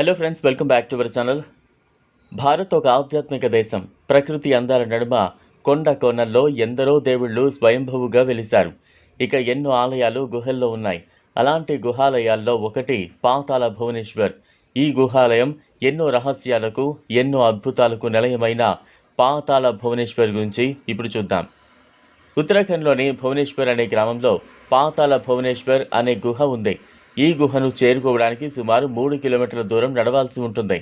Hello friends welcome back to our channel Bharat ఒక ఆధ్యాత్మిక దేశం. ప్రకృతి అందాల నడుమ కొండ కోనల్లో ఎందరో దేవుళ్ళు స్వయంభువుగా వెలిశారు. ఇక ఎన్నో ఆలయాలు గుహల్లో ఉన్నాయి. అలాంటి గుహాలయాల్లో ఒకటి పాతాల భువనేశ్వర్. ఈ గుహాలయం ఎన్నో రహస్యాలకు ఎన్నో అద్భుతాలకు నిలయమైన పాతాల భువనేశ్వర్ గురించి ఇప్పుడు చూద్దాం. ఉత్తరాఖండ్లోని భువనేశ్వర్ అనే గ్రామంలో పాతాల భువనేశ్వర్ అనే గుహ ఉంది. ఈ గుహను చేరుకోవడానికి సుమారు మూడు కిలోమీటర్ల దూరం నడవాల్సి ఉంటుంది.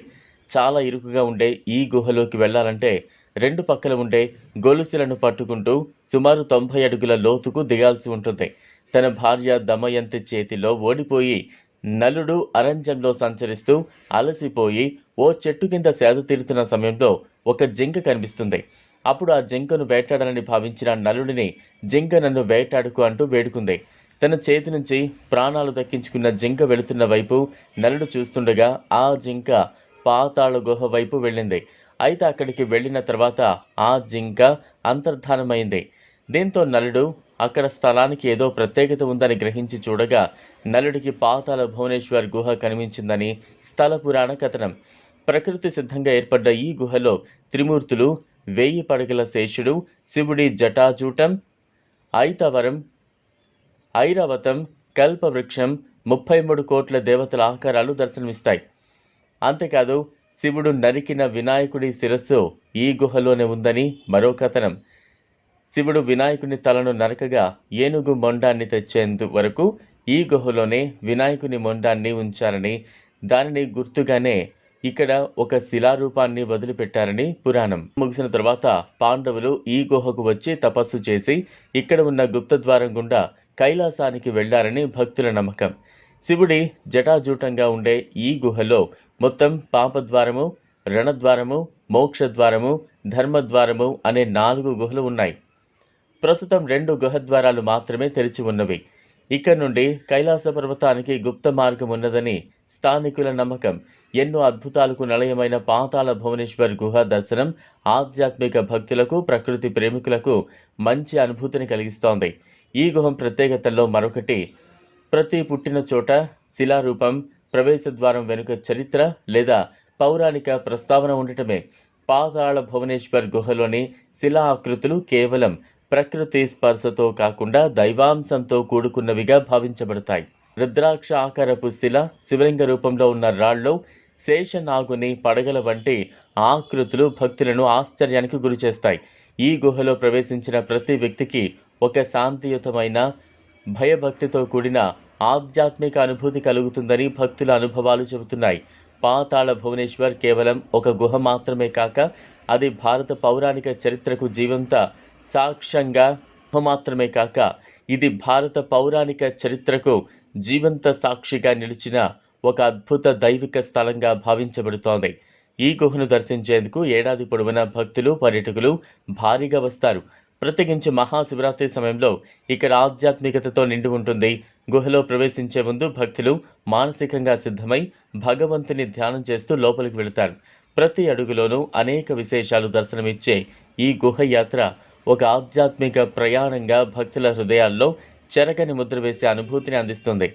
చాలా ఇరుకుగా ఉండే ఈ గుహలోకి వెళ్ళాలంటే రెండు పక్కల ఉండే గొలుసులను పట్టుకుంటూ సుమారు తొంభై అడుగుల లోతుకు దిగాల్సి ఉంటుంది. తన భార్య దమయంతి చేతిలో ఓడిపోయి నలుడు అరంజంలో సంచరిస్తూ అలసిపోయి ఓ చెట్టు కింద సేద తీరుతున్న సమయంలో ఒక జింక కనిపిస్తుంది. అప్పుడు ఆ జింకను వేటాడాలని భావించిన నలుడిని జింక నన్ను వేటాడుకు అంటూ వేడుకుంది. తన చేతి నుంచి ప్రాణాలు దక్కించుకున్న జింక వెళుతున్న వైపు నలుడు చూస్తుండగా ఆ జింక పాతాళ గుహ వైపు వెళ్ళింది. అయితే అక్కడికి వెళ్ళిన తర్వాత ఆ జింక అంతర్ధానమైంది. దీంతో నలుడు అక్కడ స్థలానికి ఏదో ప్రత్యేకత ఉందని గ్రహించి చూడగా నలుడికి పాతాళ భువనేశ్వర్ గుహ కనిపించిందని స్థల పురాణ కథనం. ప్రకృతి సిద్ధంగా ఏర్పడ్డ ఈ గుహలో త్రిమూర్తులు వేయి పడగల శేషుడు శివుడి జటాజూటం ఐతవరం ఐరావతం కల్పవృక్షం ముప్పై మూడు కోట్ల దేవతల ఆకారాలు దర్శనమిస్తాయి. అంతేకాదు శివుడు నరికిన వినాయకుడి శిరస్సు ఈ గుహలోనే ఉందని మరో కథనం. శివుడు వినాయకుని తలను నరకగా ఏనుగు మొండాన్ని తెచ్చేందు వరకు ఈ గుహలోనే వినాయకుని మొండాన్ని ఉంచారని దానిని గుర్తుగానే ఇక్కడ ఒక శిలారూపాన్ని వదిలిపెట్టారని పురాణం. ముగిసిన తర్వాత పాండవులు ఈ గుహకు వచ్చి తపస్సు చేసి ఇక్కడ ఉన్న గుప్తద్వారం గుండా కైలాసానికి వెళ్ళారని భక్తుల నమ్మకం. శివుడి జటాజూటంగా ఉండే ఈ గుహలో మొత్తం పాపద్వారము రణద్వారము మోక్షద్వారము ధర్మద్వారము అనే నాలుగు గుహలు ఉన్నాయి. ప్రస్తుతం రెండు గుహద్వారాలు మాత్రమే తెరిచి ఉన్నవి. ఇక్కడ నుండి కైలాస పర్వతానికి గుప్త మార్గం ఉన్నదని స్థానికుల నమ్మకం. ఎన్నో అద్భుతాలకు నిలయమైన పాతాళ భువనేశ్వర్ గుహ దర్శనం ఆధ్యాత్మిక భక్తులకు ప్రకృతి ప్రేమికులకు మంచి అనుభూతిని కలిగిస్తోంది. ఈ గుహం ప్రత్యేకతల్లో మరొకటి. ప్రతి పుట్టిన చోట శిలారూపం ప్రవేశద్వారం వెనుక చరిత్ర లేదా పౌరాణిక ప్రస్తావన ఉండటమే. పాతాళ భువనేశ్వర్ గుహలోని శిలా ఆకృతులు కేవలం ప్రకృతి స్పర్శతో కాకుండా దైవాంశంతో కూడుకున్నవిగా భావించబడతాయి. రుద్రాక్ష ఆకారపు శిల శివలింగ రూపంలో ఉన్న రాళ్ళు శేషనాగుని పడగల వంటి ఆకృతులు భక్తులను ఆశ్చర్యానికి గురిచేస్తాయి. ఈ గుహలో ప్రవేశించిన ప్రతి వ్యక్తికి ఒక శాంతియుతమైన భయభక్తితో కూడిన ఆధ్యాత్మిక అనుభూతి కలుగుతుందని భక్తుల అనుభవాలు చెబుతున్నాయి. పాతాళ భువనేశ్వర్ కేవలం ఒక గుహ మాత్రమే కాక అది భారత పౌరాణిక చరిత్రకు జీవంత సాక్ష్యంగా గుహ మాత్రమే కాక ఇది భారత పౌరాణిక చరిత్రకు జీవంత సాక్షిగా నిలిచిన ఒక అద్భుత దైవిక స్థలంగా భావించబడుతోంది. ఈ గుహను దర్శించేందుకు ఏడాది పొడవునా భక్తులు పర్యటకులు భారీగా వస్తారు. ప్రత్యేకించి మహాశివరాత్రి సమయంలో ఇక్కడ ఆధ్యాత్మికతతో నిండి ఉంటుంది. గుహలో ప్రవేశించే ముందు భక్తులు మానసికంగా సిద్ధమై భగవంతుని ధ్యానం చేస్తూ లోపలికి వెళతారు. ప్రతి అడుగులోనూ అనేక విశేషాలు దర్శనమిచ్చే ఈ గుహ యాత్ర ఒక ఆధ్యాత్మిక ప్రయాణంగా భక్తుల హృదయాల్లో చెరగని ముద్ర వేసే అనుభూతిని అందిస్తుంది.